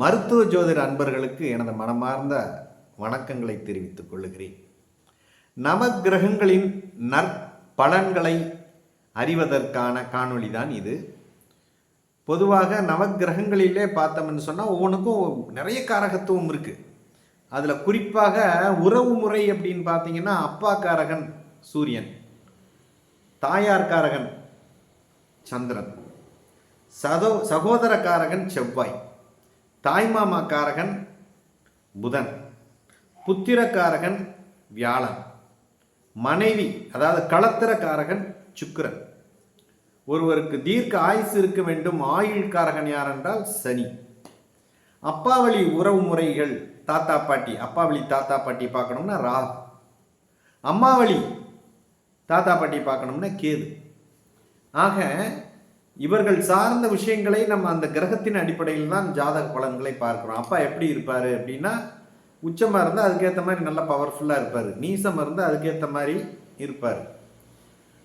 மருத்துவ ஜோதிட அன்பர்களுக்கு எனது மனமார்ந்த வணக்கங்களை தெரிவித்துக் கொள்கிறேன். நவக்கிரகங்களின் நற்பலன்களை அறிவதற்கான காணொளி தான் இது. பொதுவாக நவக்கிரகங்களிலே பார்த்தோம்னு சொன்னால் ஒவ்வொன்றுக்கும் நிறைய காரகத்துவம் இருக்குது அதில் குறிப்பாக உறவு முறை அப்படின்னு பார்த்தீங்கன்னா அப்பா காரகன் சூரியன் தாயார் காரகன் சந்திரன் சதோ சகோதர காரகன் செவ்வாய். தாய்மாமா காரகன் புதன் புத்திரக்காரகன் வியாழன் மனைவி அதாவது களத்திரக்காரகன் சுக்கிரன். ஒருவருக்கு தீர்க்க ஆயுசு இருக்க வேண்டும் ஆயுள்காரகன் யார் என்றால் சனி. அப்பாவளி உறவு முறைகள் தாத்தா பாட்டி. அப்பாவளி தாத்தா பாட்டி பார்க்கணும்னா ராகு. அம்மாவளி தாத்தா பாட்டி பார்க்கணும்னா கேது. ஆக இவர்கள் சார்ந்த விஷயங்களை நம்ம அந்த கிரகத்தின் அடிப்படையில் தான் ஜாதக பலன்களை பார்க்குறோம். அப்பா எப்படி இருப்பார் அப்படின்னா உச்சமாக இருந்தால் அதுக்கேற்ற மாதிரி நல்லா பவர்ஃபுல்லாக இருப்பார். நீசமாக இருந்தால் அதுக்கேற்ற மாதிரி இருப்பார்.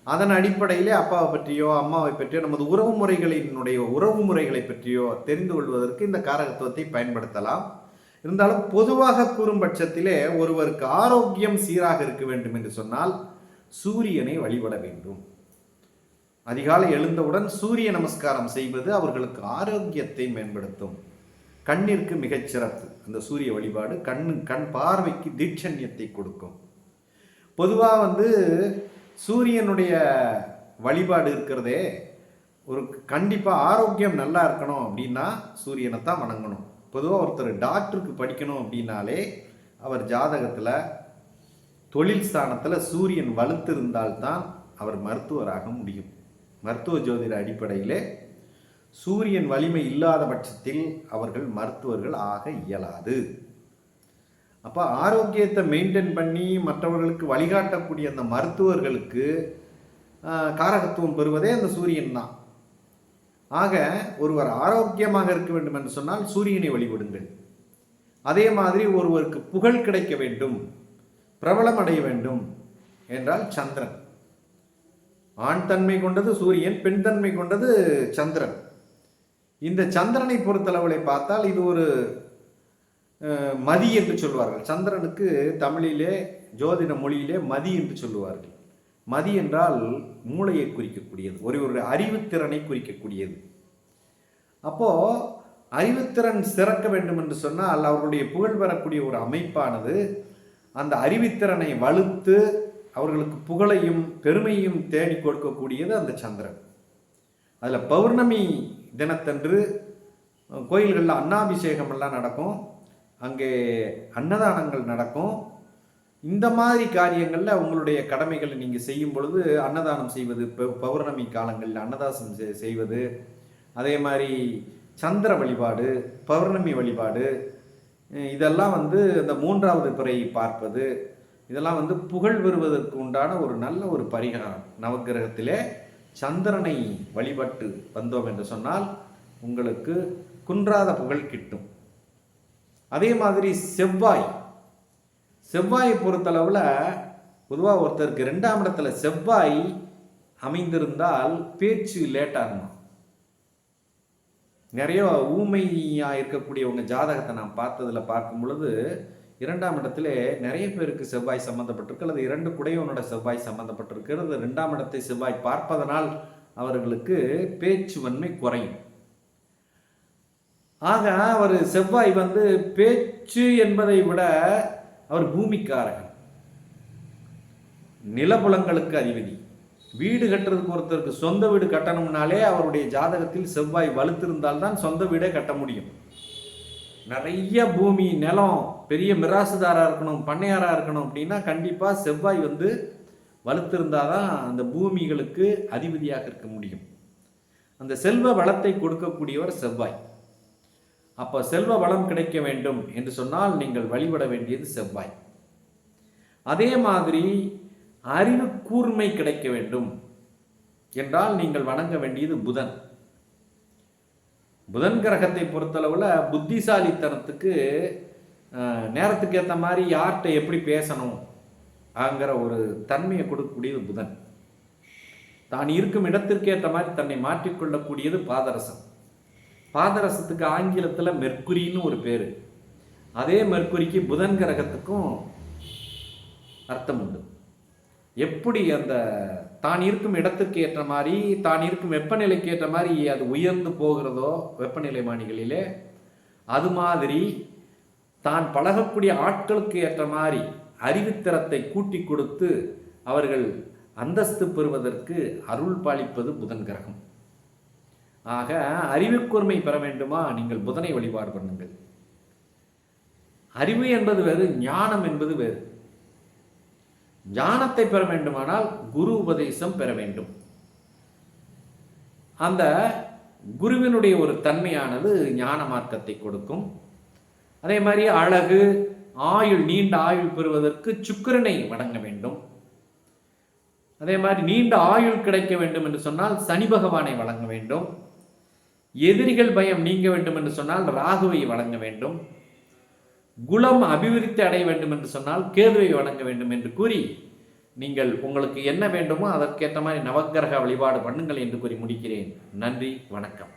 அதன் அடிப்படையிலே அப்பாவை பற்றியோ அம்மாவை பற்றியோ நமது உறவு முறைகளினுடைய உறவு முறைகளை பற்றியோ தெரிந்து கொள்வதற்கு இந்த காரகத்துவத்தை பயன்படுத்தலாம். இருந்தாலும் பொதுவாக கூறும் பட்சத்திலே ஒருவருக்கு ஆரோக்கியம் சீராக இருக்க வேண்டும் என்று சொன்னால் சூரியனை வழிபட வேண்டும். அதிகாலை எழுந்தவுடன் சூரிய நமஸ்காரம் செய்வது அவர்களுக்கு ஆரோக்கியத்தை மேம்படுத்தும். கண்ணிற்கு மிகச் சிறப்பு. அந்த சூரிய வழிபாடு கண்ணு கண் பார்வைக்கு தீட்சண்யத்தை கொடுக்கும். பொதுவாக வந்து சூரியனுடைய வழிபாடு இருக்கிறதே ஒரு கண்டிப்பாக ஆரோக்கியம் நல்லா இருக்கணும் அப்படின்னா சூரியனை தான் வணங்கணும். பொதுவாக ஒருத்தர் டாக்டருக்கு படிக்கணும் அப்படின்னாலே அவர் ஜாதகத்தில் தொழில் ஸ்தானத்தில் சூரியன் வலுத்திருந்தால்தான் அவர் மருத்துவராக முடியும். மருத்துவ ஜோதிட அடிப்படையிலே சூரியன் வலிமை இல்லாத பட்சத்தில் அவர்கள் மருத்துவர்கள் ஆக இயலாது. அப்போ ஆரோக்கியத்தை மெயின்டைன் பண்ணி மற்றவர்களுக்கு வழிகாட்டக்கூடிய அந்த மருத்துவர்களுக்கு காரகத்துவம் பெறுவதே அந்த சூரியன் தான். ஆக ஒருவர் ஆரோக்கியமாக இருக்க வேண்டும் என்று சொன்னால் சூரியனை வழிபடுங்கள். அதே மாதிரி ஒருவருக்கு புகழ் கிடைக்க வேண்டும் பிரபலம் அடைய வேண்டும் என்றால் சந்திரன். ஆண் தன்மை கொண்டது சூரியன் பெண் தன்மை கொண்டது சந்திரன். இந்த சந்திரனை பொறுத்தளவில் பார்த்தால் இது ஒரு மதி என்று சொல்வார்கள். சந்திரனுக்கு தமிழிலே ஜோதிட மொழியிலே மதி என்று சொல்லுவார்கள். மதி என்றால் மூளையை குறிக்கக்கூடியது ஒரு ஒரு அறிவுத்திறனை குறிக்கக்கூடியது. அப்போ அறிவுத்திறன் சிறக்க வேண்டும் என்று சொன்னால் அவர்களுடைய புகழ் பெறக்கூடிய ஒரு அமைப்பானது அந்த அறிவுத்திறனை வலுத்து அவர்களுக்கு புகழையும் பெருமையும் தேடி கொடுக்கக்கூடியது அந்த சந்திரன். அதில் பௌர்ணமி தினத்தன்று கோயில்களில் அன்னாபிஷேகமெல்லாம் நடக்கும். அங்கே அன்னதானங்கள் நடக்கும். இந்த மாதிரி காரியங்களில் உங்களுடைய கடமைகளை நீங்கள் செய்யும் பொழுது அன்னதானம் செய்வது பௌர்ணமி காலங்களில் அன்னதாசம் செய்வது. அதே மாதிரி சந்திர வழிபாடு பௌர்ணமி வழிபாடு இதெல்லாம் வந்து இந்த மூன்றாவது பிறை பார்ப்பது. இதெல்லாம் வந்து புகழ் பெறுவதற்கு உண்டான ஒரு நல்ல ஒரு பரிகாரம். நவகிரகத்திலே சந்திரனை வழிபட்டு வந்தோம் என்று சொன்னால் உங்களுக்கு குன்றாத புகழ் கிட்டும். அதே மாதிரி செவ்வாய். செவ்வாயை பொறுத்தளவில் பொதுவாக ஒருத்தருக்கு ரெண்டாம் இடத்துல செவ்வாய் அமைந்திருந்தால் பேச்சு லேட்டாகுமா நிறைய ஊமையாக இருக்கக்கூடியவங்க ஜாதகத்தை நான் பார்த்ததில் பார்க்கும் பொழுது இரண்டாம் இடத்திலே நிறைய பேருக்கு செவ்வாய் சம்பந்தப்பட்டிருக்கு அல்லது இரண்டு குடையவனோட செவ்வாய் சம்பந்தப்பட்டிருக்கிறது ரெண்டாம் இடத்தை செவ்வாய் பார்ப்பதனால் அவர்களுக்கு பேச்சு வன்மை குறையும். ஆக அவர் செவ்வாய் வந்து பேச்சு என்பதை விட அவர் பூமிக்காரகன். நிலபுலங்களுக்கு அதிபதி. வீடு கட்டுறதுக்கு ஒருத்தருக்கு சொந்த வீடு கட்டணும்னாலே அவருடைய ஜாதகத்தில் செவ்வாய் வலுத்திருந்தால்தான் சொந்த வீடே கட்ட முடியும். நிறைய பூமி நிலம் பெரிய மிராசுதாராக இருக்கணும் பண்ணையாராக இருக்கணும் அப்படின்னா கண்டிப்பாக செவ்வாய் வந்து வலுத்திருந்தால் தான் அந்த பூமிகளுக்கு அதிபதியாக இருக்க முடியும். அந்த செல்வ வளத்தை கொடுக்கக்கூடியவர் செவ்வாய். அப்போ செல்வ வளம் கிடைக்க வேண்டும் என்று சொன்னால் நீங்கள் வழிபட வேண்டியது செவ்வாய். அதே மாதிரி அறிவு கூர்மை கிடைக்க வேண்டும் என்றால் நீங்கள் வணங்க வேண்டியது புதன். புதன் கிரகத்தை பொறுத்தளவில் புத்திசாலித்தனத்துக்கு நேரத்துக்கு ஏற்ற மாதிரி யார்கிட்ட எப்படி பேசணும் ஆங்கிற ஒரு தன்மையை கொடுக்கக்கூடியது புதன். தான் இருக்கும் இடத்திற்கு ஏற்ற மாதிரி தன்னை மாற்றிக்கொள்ளக்கூடியது பாதரசம். பாதரசத்துக்கு ஆங்கிலத்தில் மெர்க்குரின்னு ஒரு பேர். அதே மெர்க்குரிக்கு புதன் கிரகத்துக்கும் அர்த்தம் உண்டு. எப்படி அந்த தான் இருக்கும் இடத்துக்கு ஏற்ற மாதிரி தான் இருக்கும் வெப்பநிலைக்கு ஏற்ற மாதிரி அது உயர்ந்து போகிறதோ வெப்பநிலை மாணிகளிலே அது மாதிரி தான் பழகக்கூடிய ஆட்களுக்கு ஏற்ற மாதிரி அறிவுத்திறத்தை கூட்டி கொடுத்து அவர்கள் அந்தஸ்து பெறுவதற்கு அருள் பாலிப்பது புதன் கிரகம். ஆக அறிவுக்கூர்மை பெற வேண்டுமா? நீங்கள் புதனை வழிபாடு பண்ணுங்கள். அறிவு என்பது வேறு ஞானம் என்பது வேறு. ஞானத்தை பெற வேண்டுமானால் குரு உபதேசம் பெற வேண்டும். அந்த குருவினுடைய ஒரு தன்மையானது ஞான மார்க்கத்தை கொடுக்கும். அதே மாதிரி அழகு ஆயுள் நீண்ட ஆயுள் பெறுவதற்கு சுக்கிரனை வணங்க வேண்டும். அதே மாதிரி நீண்ட ஆயுள் கிடைக்க வேண்டும் என்று சொன்னால் சனி பகவானை வழங்க வேண்டும். எதிரிகள் பயம் நீங்க வேண்டும் என்று சொன்னால் ராகுவை வழங்க வேண்டும். குலம் அபிவிருத்தி அடைய வேண்டும் என்று சொன்னால் கேதுவை வணங்க வேண்டும் என்று கூறி நீங்கள் உங்களுக்கு என்ன வேண்டுமோ அதற்கேற்ற மாதிரி நவக்கிரக வழிபாடு பண்ணுங்கள் என்று கூறி முடிக்கிறேன். நன்றி வணக்கம்.